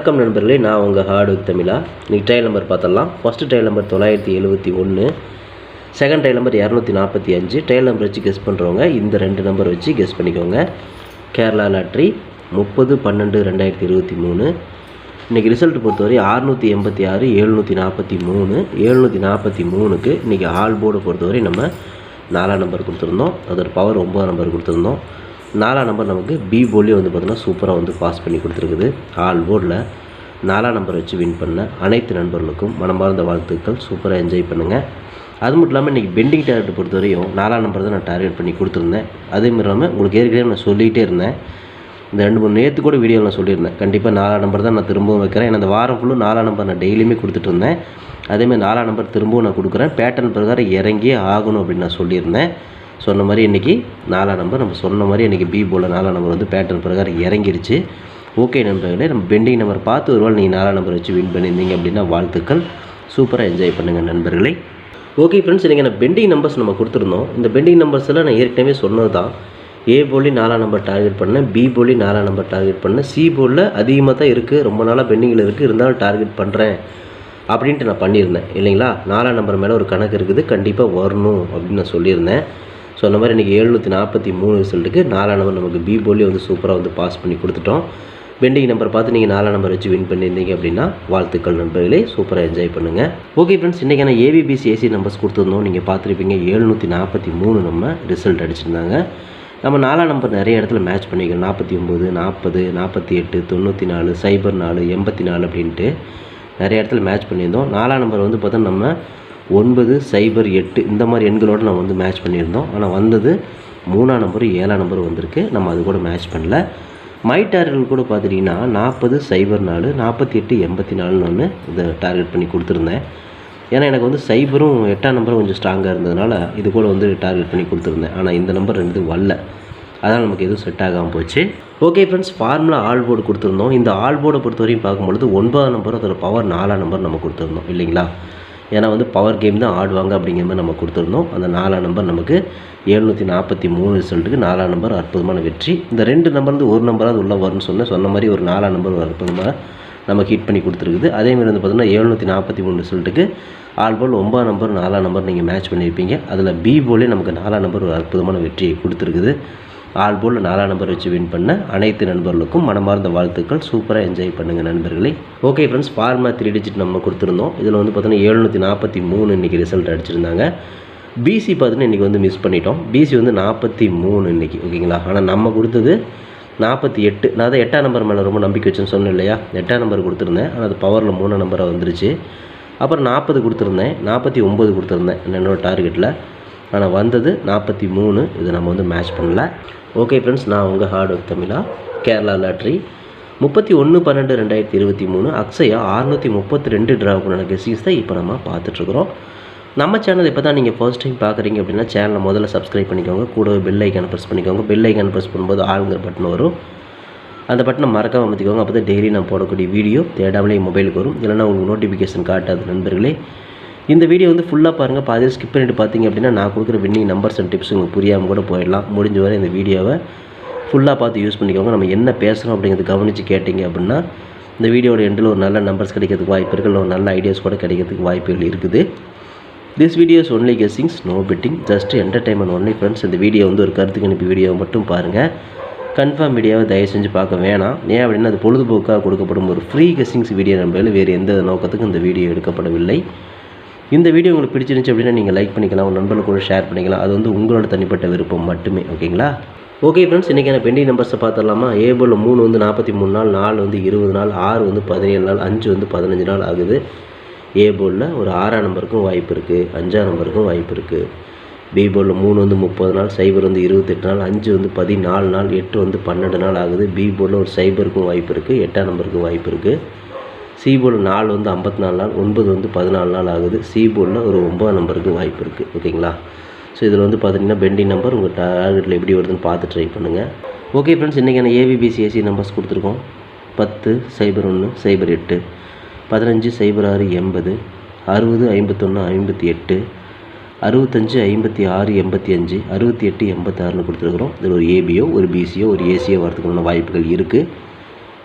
வணக்கம் நண்பர்களே நான் உங்கள் ஹார்டு தமிழா. இன்றைக்கி ட்ரையல் நம்பர் பார்த்துடலாம். ஃபஸ்ட்டு ட்ரையல் நம்பர் தொள்ளாயிரத்தி எழுபத்தி ஒன்று செகண்ட் ட்ரையல் நம்பர் இரநூத்தி நாற்பத்தி அஞ்சு. ட்ரையல் நம்பர் வச்சு கெஸ் பண்ணுறவங்க இந்த ரெண்டு நம்பர் வச்சு கெஸ் பண்ணிக்கோங்க. கேரளா லாட்ரி முப்பது பன்னெண்டு ரெண்டாயிரத்தி இருபத்தி மூணு. இன்றைக்கி ரிசல்ட் பொறுத்தவரை அறுநூற்றி எண்பத்தி ஆறு எழுநூற்றி நாற்பத்தி மூணு எழுநூற்றி நாற்பத்தி மூணுக்கு இன்றைக்கி ஆல் போர்டை பொறுத்தவரை நம்ம நாலாம் நம்பர் கொடுத்துருந்தோம். அதோட பவர் ஒம்பதாம் நம்பர் கொடுத்துருந்தோம். நாலாம் நம்பர் நமக்கு பி போர்ட்லேயே வந்து பார்த்தோன்னா சூப்பராக வந்து பாஸ் பண்ணி கொடுத்துருக்குது. ஆல் போர்டில் நாலாம் நம்பர் வச்சு வின் பண்ண அனைத்து நண்பர்களுக்கும் மனமார்ந்த வாழ்த்துக்கள். சூப்பராக என்ஜாய் பண்ணுங்கள் அது மட்டும் இல்லாமல் இன்றைக்கி பெண்டிங் டார்கெட் பொறுத்தவரையும் நாலாம் நம்பர் தான் நான் டார்கெட் பண்ணி கொடுத்துருந்தேன். அதே மாதிரி இல்லாமல் உங்களுக்கு ஏற்கனவே நான் சொல்லிகிட்டே இருந்தேன். இந்த ரெண்டு மூணு நேற்று கூட வீடியோவில் நான் சொல்லியிருந்தேன். கண்டிப்பாக நாலாம் நம்பர் தான் நான் திரும்பவும் வைக்கிறேன். ஏன்னா இந்த வாரம் ஃபுல்லும் நாலாம் நம்பர் நான் டெய்லியுமே கொடுத்துட்டு இருந்தேன். அதேமாதிரி நாலாம் நம்பர் திரும்பவும் நான் கொடுக்குறேன். பேட்டர்ன் பிரகாரம் இறங்கியே ஆகணும் அப்படின்னு நான் சொல்லியிருந்தேன். சொன்ன மாதிரி இன்றைக்கி நாலாம் நம்பர் நம்ம சொன்ன மாதிரி இன்றைக்கி பி போல் நாலாம் நம்பர் வந்து பேட்டர்ன் பிரகாரம் இறங்கிருச்சு. ஓகே நண்பர்களே நம்ம பெண்டிங் நம்பர் பார்த்து ஒருவாள் நீங்கள் நாலாம் நம்பர் வச்சு வின் பண்ணியிருந்தீங்க அப்படின்னா வாழ்த்துக்கள். சூப்பராக என்ஜாய் பண்ணுங்கள் நண்பர்களே. ஓகே ஃப்ரெண்ட்ஸ் இன்றைக்கி நான் பெண்டிங் நம்பர்ஸ் நம்ம கொடுத்துருந்தோம். இந்த பெண்டிங் நம்பர்ஸில் நான் ஏற்கனவே சொன்னது தான் ஏ போலி நாலாம் நம்பர் டார்கெட் பண்ணேன். பி போலி நாலாம் நம்பர் டார்கெட் பண்ணேன். சி போலில் அதிகமாக தான் இருக்குது ரொம்ப நாளாக பெண்டிங்கில் இருக்குது இருந்தாலும் டார்கெட் பண்ணுறேன் அப்படின்ட்டு நான் பண்ணியிருந்தேன். இல்லைங்களா? நாலாம் நம்பர் மேலே ஒரு கணக்கு இருக்குது. கண்டிப்பாக வரணும் அப்படின்னு நான் சொல்லியிருந்தேன். ஸோ அந்த மாதிரி இன்றைக்கி எழுநூற்றி நாற்பத்தி மூணு ரிசல்ட்டுக்கு நாலாம் நம்பர் நமக்கு பி போலி வந்து சூப்பராக வந்து பாஸ் பண்ணி கொடுத்துட்டோம். பெண்டிங் நம்பர் பார்த்து நீங்கள் நாலாம் நம்பர் வச்சு வின் பண்ணியிருந்தீங்க அப்படின்னா வாழ்த்துக்கள் நண்பர்களே சூப்பராக என்ஜாய் பண்ணுங்கள் ஓகே ஃப்ரெண்ட்ஸ் இன்றைக்கான ஏபிபிசி ஏசி நம்பர்ஸ் கொடுத்துருந்தோம். நீங்கள் பார்த்துருப்பீங்க எழுநூற்றி நாற்பத்தி மூணு நம்ம ரிசல்ட் அடிச்சிருந்தாங்க. நம்ம நாலாம் நம்பர் நிறைய இடத்துல மேட்ச் பண்ணிக்கிறோம் நாற்பத்தி ஒம்பது நாற்பது நாற்பத்தி எட்டு தொண்ணூற்றி நாலு சைபர் நாலு எண்பத்தி நாலு அப்படின்ட்டு நிறைய இடத்துல மேட்ச் பண்ணியிருந்தோம். நாலாம் நம்பர் வந்து பார்த்தா நம்ம ஒன்பது சைபர் எட்டு இந்த மாதிரி எண்களோடு நம்ம வந்து மேட்ச் பண்ணியிருந்தோம். ஆனால் வந்தது மூணாம் நம்பர் ஏழாம் நம்பர் வந்திருக்கு. நம்ம அது கூட மேட்ச் பண்ணல. மை டார்கெட் கூட பார்த்துட்டிங்கன்னா நாற்பது சைபர் நாலு நாற்பத்தி எட்டு எண்பத்தி நாலுன்னு ஒன்று இதை டார்கெட் பண்ணி கொடுத்துருந்தேன். ஏன்னா எனக்கு வந்து சைபரும் எட்டாம் நம்பரும் கொஞ்சம் ஸ்ட்ராங்காக இருந்ததுனால இது கூட வந்து டார்கெட் பண்ணி கொடுத்துருந்தேன். ஆனால் இந்த நம்பர் ரெண்டு வரல. அதனால் நமக்கு எதுவும் செட் ஆகாமல் போச்சு. Okay friends formula all board கொடுத்துருந்தோம். இந்த ஆல் போர்டை பொறுத்தவரையும் பார்க்கும்பொழுது ஒன்பதாம் நம்பர் அதோட பவர் நாலாம் நம்பர் நம்ம கொடுத்துருந்தோம். இல்லைங்களா? ஏன்னா வந்து பவர் கேம் தான் ஆடுவாங்க அப்படிங்கிற மாதிரி நம்ம கொடுத்துருந்தோம். அந்த நாலாம் நம்பர் நமக்கு எழுநூற்றி நாற்பத்தி மூணு ரிசல்ட்டுக்கு நாலாம் நம்பர் அற்புதமான வெற்றி. இந்த ரெண்டு நம்பர் வந்து ஒரு நம்பராவது உள்ளே வரும்னு சொன்னேன். சொன்ன மாதிரி ஒரு நாலாம் நம்பர் ஒரு அற்புதமாக நமக்கு ஹிட் பண்ணி கொடுத்துருக்குது. அதேமாதிரி வந்து பார்த்தீங்கன்னா எழுநூற்றி நாற்பத்தி மூணு ரிசல்ட்டுக்கு ஆல் பால் ஒம்பது நம்பர் நாலாம் நம்பர் நீங்கள் மேட்ச் பண்ணியிருப்பீங்க அதில் பி போலே நமக்கு நாலாம் நம்பர் ஒரு அற்புதமான வெற்றியை கொடுத்துருக்குது. ஆல் போல் நாலாம் நம்பர் வச்சு வின் பண்ண அனைத்து நண்பர்களுக்கும் மனமார்ந்த வாழ்த்துக்கள். சூப்பராக என்ஜாய் பண்ணுங்கள் நண்பர்களே. Okay friends formula three digit நம்ம கொடுத்துருந்தோம். இதில் வந்து பார்த்தீங்கன்னா எழுநூற்றி நாற்பத்தி மூணு இன்றைக்கி ரிசல்ட் அடிச்சிருந்தாங்க. பிசி பார்த்தீங்கன்னா இன்றைக்கி வந்து மிஸ் பண்ணிட்டோம். பிசி வந்து நாற்பத்தி மூணு இன்றைக்கி ஓகேங்களா ஆனால் நம்ம கொடுத்தது நாற்பத்தி எட்டு. நான் அதை எட்டாம் நம்பர் மேலே ரொம்ப நம்பிக்கை வச்சுன்னு சொன்னேன் இல்லையா? எட்டாம் நம்பர் கொடுத்துருந்தேன். ஆனால் அது பவரில் மூணு நம்பராக வந்துருச்சு. அப்புறம் நாற்பது கொடுத்துருந்தேன். நாற்பத்தி ஒம்பது கொடுத்துருந்தேன். என்னோடய டார்கெட்டில் ஆனால் வந்தது நாற்பத்தி மூணு. இது நம்ம வந்து மேட்ச் பண்ணல. ஓகே ஃப்ரெண்ட்ஸ் நான் உங்கள் ஹார்ட் ஒர்க் தமிழா. கேரளா லாட்ரி முப்பத்தி ஒன்று பன்னெண்டு ரெண்டாயிரத்தி இருபத்தி மூணு. அக்ஸையா அறுநூற்றி முப்பத்தி ரெண்டு ட்ராவுக்குண்டான கெஸிங்ஸ் தான் இப்போ நம்ம பார்த்துட்ருக்குறோம். நம்ம சேனல் இப்போ தான் நீங்கள் ஃபர்ஸ்ட் டைம் பார்க்குறீங்க அப்படின்னா சேனலை முதல்ல சப்ஸ்கிரைப் பண்ணிக்கோங்க. கூடவே பெல் ஐக்கான ப்ரெஸ் பண்ணிக்கோங்க. பெல் ஐக்கான ப்ரெஸ் பண்ணும்போது ஆளுங்கிற பட்டன் வரும். அந்த பட்டனை மறக்காமல் அமைத்திக்கோங்க அப்போ தான் டெய்லி நான் போடக்கூடிய வீடியோ தேடாமலே மொபைலுக்கு வரும். இல்லைன்னா உங்களுக்கு நோட்டிஃபிகேஷன் காட்டாது நண்பர்களே. இந்த வீடியோ வந்து ஃபுல்லாக பாருங்கள் பாதியில் ஸ்கிப் பண்ணிட்டு பார்த்தீங்க அப்படின்னா நான் கொடுக்குற வின்னிங் நம்பர்ஸ் அண்ட் டிப்ஸ் உங்களுக்கு புரியாமல் கூட போயிடலாம். முடிஞ்ச வரை இந்த வீடியோவை ஃபுல்லாக பார்த்து யூஸ் பண்ணிக்கோங்க. நம்ம என்ன பேசுகிறோம் அப்படிங்கிறது கவனித்து கேட்டிங்க அப்படின்னா இந்த வீடியோட எண்டில் ஒரு நல்ல நம்பர்ஸ் கிடைக்கிறதுக்கு வாய்ப்பு இருக்குது. இல்லை ஒரு நல்ல ஐடியாஸ் கூட கிடைக்கிறதுக்கு வாய்ப்புகள் இருக்குது. This videos only guessings no betting just entertainment only friends இந்த வீடியோ வந்து ஒரு கருத்து கணிப்பு வீடியோ மட்டும் பாருங்கள் கன்ஃபார்ம் வீடியோவை தயவு செஞ்சு பார்க்க வேணாம். ஏன் அப்படின்னா அது பொழுதுபோக்காக கொடுக்கப்படும் ஒரு ஃப்ரீ கெஸ்ஸிங்ஸ் வீடியோ நம்பையில் வேறு எந்த நோக்கத்துக்கும் இந்த வீடியோ எடுக்கப்படவில்லை. இந்த வீடியோ உங்களுக்கு பிடிச்சிருந்துச்சு அப்படின்னா நீங்கள் லைக் பண்ணிக்கலாம் உங்கள் நண்பர்களுக்கு கூட ஷேர் பண்ணிக்கலாம். அது வந்து உங்களோட தனிப்பட்ட விருப்பம் மட்டுமே ஓகேங்களா ஓகே ஃப்ரெண்ட்ஸ் இன்றைக்கான பெண்டிங் நம்பர்ஸை பார்த்துடலாமா? ஏபிள் மூணு வந்து நாற்பத்தி மூணு நாள் நாலு வந்து இருபது நாள் ஆறு வந்து பதினேழு நாள் அஞ்சு வந்து பதினஞ்சு நாள் ஆகுது. ஏபோலில் ஒரு ஆறாம் நம்பருக்கும் வாய்ப்பு இருக்குது அஞ்சாம் நம்பருக்கும் வாய்ப்பு இருக்குது பிபோலில் மூணு வந்து முப்பது நாள் சைபர் வந்து இருபத்தெட்டு நாள் அஞ்சு வந்து பதினாலு நாள் எட்டு வந்து பன்னெண்டு நாள் ஆகுது. பிபோலில் ஒரு சைபருக்கும் வாய்ப்பு இருக்குது எட்டாம் நம்பருக்கும் வாய்ப்பு இருக்குது சி நாலு வந்து ஐம்பத்தி நாலு நாள் ஒன்பது வந்து பதினாலு நாள் ஆகுது. சி ஒரு ஒம்பது நம்பருக்கு வாய்ப்பு இருக்குது ஓகேங்களா? ஸோ இதில் வந்து பார்த்தீங்கன்னா பெண்டிங் நம்பர் உங்கள் டார்கெட்டில் எப்படி வருதுன்னு பார்த்து ட்ரை பண்ணுங்கள் ஓகே ஃப்ரெண்ட்ஸ் இன்றைக்கான ஏபிபிசி ஏசி நம்பர்ஸ் கொடுத்துருக்கோம். பத்து சைபர் ஒன்று சைபர் எட்டு பதினஞ்சு சைபர் ஆறு எண்பது அறுபது ஐம்பத்தொன்று ஐம்பத்தி எட்டு அறுபத்தஞ்சு ஐம்பத்தி ஆறு எண்பத்தி அஞ்சு அறுபத்தி எட்டு எண்பத்தாறுன்னு கொடுத்துருக்குறோம். இதில் ஒரு ஏபியோ ஒரு பிசியோ ஒரு ஏசியோ வரதுக்குள்ள வாய்ப்புகள் இருக்குது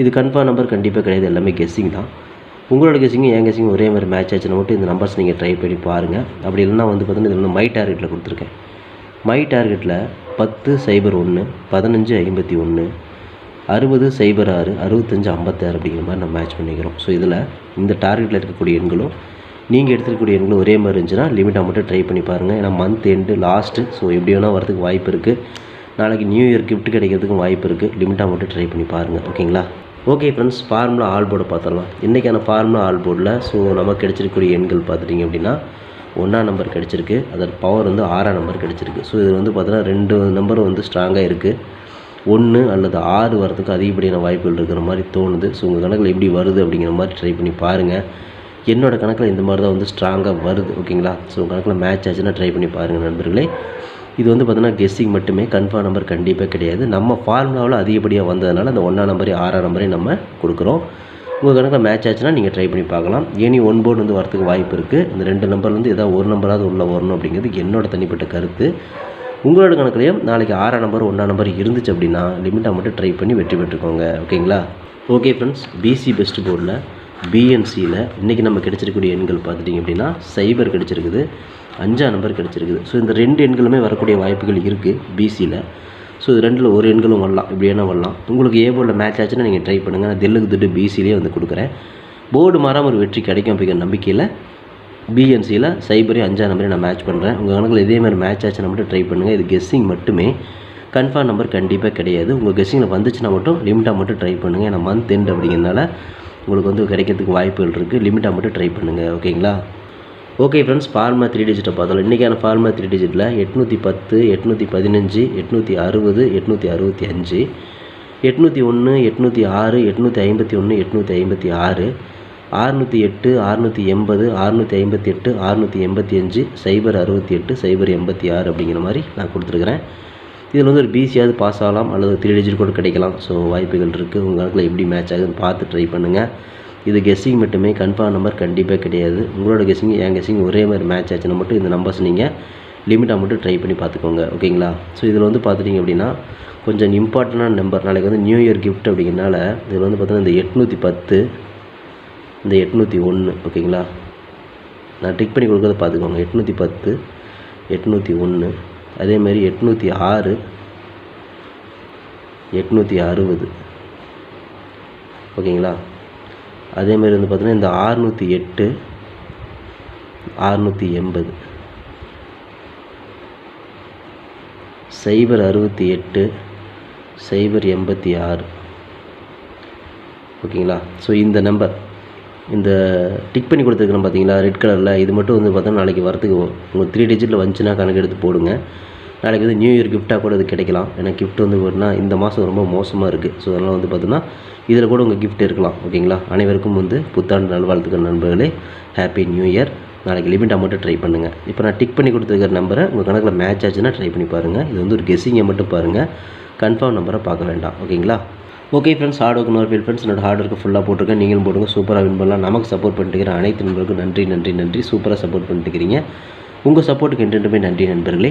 இது கன்ஃபார்ம் நம்பர் கண்டிப்பாக கிடையாது. எல்லாமே கெஸ்ஸிங் தான். உங்களோட கெஸ்ஸிங்கும் என் கெஸ்ஸிங் ஒரே மாதிரி மேட்ச் ஆச்சுன்னு மட்டும் இந்த நம்பர்ஸ் நீங்கள் ட்ரை பண்ணி பாருங்கள் அப்படி இல்லைன்னா வந்து பார்த்தீங்கன்னா இதில் வந்து மை டார்கெட்டில் கொடுத்துருக்கேன். மை டார்கெட்டில் பத்து சைபர் ஒன்று பதினஞ்சு ஐம்பத்தி ஒன்று அறுபது சைபர் ஆறு அறுபத்தஞ்சு ஐம்பத்தாறு அப்படிங்கிற மாதிரி நம்ம மேட்ச் பண்ணிக்கிறோம். ஸோ இதில் இந்த டார்கெட்டில் இருக்கக்கூடிய எண்களும் நீங்கள் எடுத்துக்கூடிய எண்களும் ஒரே மாதிரி இருந்துச்சுன்னா லிமிட்டாக மட்டும் ட்ரை பண்ணி பாருங்கள் ஏன்னா மந்த் எண்டு லாஸ்ட்டு ஸோ எப்படி வேணால் வரதுக்கு வாய்ப்பு இருக்குது நாளைக்கு நியூ இயர் கிஃப்ட் கிடைக்கிறதுக்கும் வாய்ப்பு இருக்குது லிமிட்டாக மட்டும் ட்ரை பண்ணி பாருங்கள் ஓகேங்களா okay friends formula all board பார்த்துடலாம். இன்றைக்கான ஃபார்முலா ஆல் போர்டில் ஸோ நமக்கு கிடைச்சிருக்கக்கூடிய எண்கள் பார்த்துட்டிங்க அப்படின்னா ஒன்றாம் நம்பர் கிடச்சிருக்கு. அதோட பவர் வந்து ஆறாம் நம்பர் கிடச்சிருக்கு. ஸோ இது வந்து பார்த்தீங்கன்னா ரெண்டு நம்பரும் வந்து ஸ்ட்ராங்காக இருக்குது ஒன்று அல்லது ஆறு வரதுக்கு அதிகப்படியான வாய்ப்புகள் இருக்கிற மாதிரி தோணுது. ஸோ உங்கள் கணக்கில் எப்படி வருது அப்படிங்கிற மாதிரி ட்ரை பண்ணி பாருங்கள் என்னோடய கணக்கில் இந்த மாதிரி தான் வந்து ஸ்ட்ராங்காக வருது. ஓகேங்களா ஸோ உங்கள் கணக்கில் மேட்ச் ஆச்சுன்னா ட்ரை பண்ணி பாருங்கள் நண்பர்களே. இது வந்து பார்த்தீங்கன்னா கெஸ்ஸிங் மட்டுமே கன்ஃபார்ம் நம்பர் கண்டிப்பாக கிடையாது. நம்ம ஃபார்முலாவில் அதிகப்படியாக வந்ததுனால அந்த ஒன்றாம் நம்பரே ஆறாம் நம்பரே நம்ம கொடுக்குறோம். உங்கள் கணக்கில் மேட்ச் ஆச்சுன்னா நீங்கள் ட்ரை பண்ணி பார்க்கலாம். ஏனி ஒன் போர்டு வந்து வரத்துக்கு வாய்ப்பு இருக்குது இந்த ரெண்டு நம்பர்லேருந்து ஏதாவது ஒரு நம்பராவது உள்ளே வரணும் அப்படிங்கிறது என்னோட தனிப்பட்ட கருத்து. உங்களோட கணக்குலையும் நாளைக்கு ஆறாம் நம்பர் ஒன்றாம் நம்பர் இருந்துச்சு அப்படின்னா லிமிட்டாக மட்டும் ட்ரை பண்ணி வெற்றி பெற்றுக்கோங்க. ஓகேங்களா ஓகே ஃப்ரெண்ட்ஸ் பிசி பெஸ்ட் போர்டில் பிஎன்சியில் இன்றைக்கி நம்ம கிடைச்சிருக்கக்கூடிய எண்கள் பார்த்துட்டிங்க அப்படின்னா சைபர் கிடச்சிருக்குது. அஞ்சாம் நம்பர் கிடச்சிருக்குது. ஸோ இந்த ரெண்டு எண்களுமே வரக்கூடிய வாய்ப்புகள் இருக்குது பிசியில் ஸோ இது ரெண்டில் ஒரு எண்களும் வரலாம் இப்படி என்ன வரலாம். உங்களுக்கு ஏ போர்டில் மேட்ச் ஆச்சுன்னா நீங்கள் ட்ரை பண்ணுங்கள் நான் தில்லுக்கு திட்டு பிசிலேயே வந்து கொடுக்குறேன். போர்டு மாறாமல் ஒரு வெற்றி கிடைக்கும் அப்படிங்கிற நம்பிக்கையில் பிஎன்சியில் சைபரையும் அஞ்சாம் நம்பரே நான் மேட்ச் பண்ணுறேன் உங்கள் கணக்கில் இதே மாதிரி மேட்ச் ஆச்சுன்னா மட்டும் ட்ரை பண்ணுங்கள் இது கெஸ்ஸிங் மட்டுமே. கன்ஃபார்ம் நம்பர் கண்டிப்பாக கிடையாது. உங்கள் கெஸ்ஸிங்கில் வந்துச்சுன்னா மட்டும் லிமிட்டாக மட்டும் ட்ரை பண்ணுங்கள் ஏன்னா மந்த் எண்ட் அப்படிங்கிறதுனால உங்களுக்கு வந்து கிடைக்கிறதுக்கு வாய்ப்புகள் இருக்குது லிமிட்டாக மட்டும் ட்ரை பண்ணுங்கள் ஓகேங்களா ஓகே ஃப்ரெண்ட்ஸ் ஃபார்மா த்ரீ டிஜிட்டை பார்த்தோம் இன்றைக்கான ஃபார்மா த்ரீ டிஜிட்டில் எட்நூற்றி பத்து எட்நூற்றி பதினஞ்சு எட்நூற்றி அறுபது எட்நூற்றி அறுபத்தி அஞ்சு எட்நூற்றி ஒன்று எட்நூற்றி ஆறு எட்நூற்றி ஐம்பத்தி ஒன்று எட்நூற்றி ஐம்பத்தி ஆறு ஆறுநூற்றி எட்டு ஆறுநூற்றி எண்பது ஆறுநூற்றி ஐம்பத்தி எட்டு ஆறுநூற்றி எண்பத்தி அஞ்சு சைபர் அறுபத்தி எட்டு சைபர் எண்பத்தி ஆறு அப்படிங்கிற மாதிரி நான் கொடுத்துருக்குறேன். இதில் வந்து ஒரு பிசியாவது பாஸ் ஆகலாம் அல்லது த்ரீ டிஜிட் கூட கிடைக்கலாம். ஸோ வாய்ப்புகள் இருக்குது உங்கள் கணக்கில் எப்படி மேட்ச் ஆகுதுன்னு பார்த்து ட்ரை பண்ணுங்கள் இது கெஸ்ஸிங் மட்டுமே கன்ஃபார்ம் நம்பர் கண்டிப்பாக கிடையாது. உங்களோட கெஸ்ஸிங் என் கெஸ்ஸிங் ஒரே மாதிரி மேட்ச் ஆச்சுன்னா மட்டும் இந்த நம்பர்ஸ் நீங்கள் லிமிட்டாக மட்டும் ட்ரை பண்ணி பார்த்துக்கோங்க ஓகேங்களா ஸோ இதில் வந்து பார்த்துட்டிங்க அப்படின்னா கொஞ்சம் இம்பார்ட்டண்டான நம்பர் நாளைக்கு வந்து நியூ இயர் கிஃப்ட் அப்படிங்கிறனால இதில் வந்து பார்த்தீங்கன்னா இந்த எட்நூற்றி பத்து இந்த எட்நூற்றி ஒன்று ஓகேங்களா நான் டிக் பண்ணி கொடுக்குறத பார்த்துக்கோங்க. எட்நூற்றி பத்து எட்நூற்றி ஒன்று அதேமாதிரி எட்நூற்றி ஆறு எட்நூற்றி அறுபது ஓகேங்களா அதேமாதிரி வந்து பார்த்தீங்கன்னா இந்த ஆறுநூற்றி எட்டு ஆறுநூற்றி எண்பது. சைபர் அறுபத்தி எட்டு சைபர் எண்பத்தி ஆறு. ஓகேங்களா? ஸோ இந்த நம்பர் இந்த டிக் பண்ணி கொடுத்துருக்குறோம் பார்த்தீங்களா? ரெட் கலரில் இது மட்டும் வந்து பார்த்தோம்னா நாளைக்கு வரத்துக்கு உங்களுக்கு த்ரீ டிஜிட்டில் வந்துச்சுன்னா கணக்கு எடுத்து போடுங்க. நாளைக்கு வந்து நியூ இயர் கிஃப்ட்டாக கூட இது கிடைக்கலாம். ஏன்னா கிஃப்ட் வந்து பார்த்தீங்கன்னா இந்த மாதம் ரொம்ப மோசமாக இருக்குது ஸோ அதனால் வந்து பார்த்தீங்கன்னா இதில் கூட உங்கள் கிஃப்ட் இருக்கலாம். ஓகேங்களா அனைவருக்கும் வந்து புத்தாண்டு நல்வாழ்த்துக்கள் நண்பர்களே. ஹாப்பி நியூ இயர் நாளைக்கு லிமிட்டாக மட்டும் ட்ரை பண்ணுங்கள் இப்போ நான் டிக் பண்ணி கொடுத்துருக்கிற நம்பரை உங்கள் கணக்கில் மேட்ச் ஆச்சுன்னா ட்ரை பண்ணி பாருங்கள் இது வந்து ஒரு கெஸ்ஸிங்கை மட்டும் பாருங்கள் கன்ஃபார்ம் நம்பரை பார்க்க வேண்டாம். ஓகேங்களா okay friends hard work nor feel friends என்னோட ஹார்ட் ஒர்க்கு ஃபுல்லாக போட்டிருக்கேன். நீங்களும் போடுங்க. சூப்பராக வின் பண்ணலாம். நமக்கு சப்போர்ட் பண்ணிட்டுக்கிற அனைத்து நண்பர்களுக்கும் நன்றி நன்றி நன்றி. சூப்பராக சப்போர்ட் பண்ணிட்டுக்கிறீங்க உங்கள் சப்போர்ட்டுக்கு என்றென்றுமே நன்றி நண்பர்களே.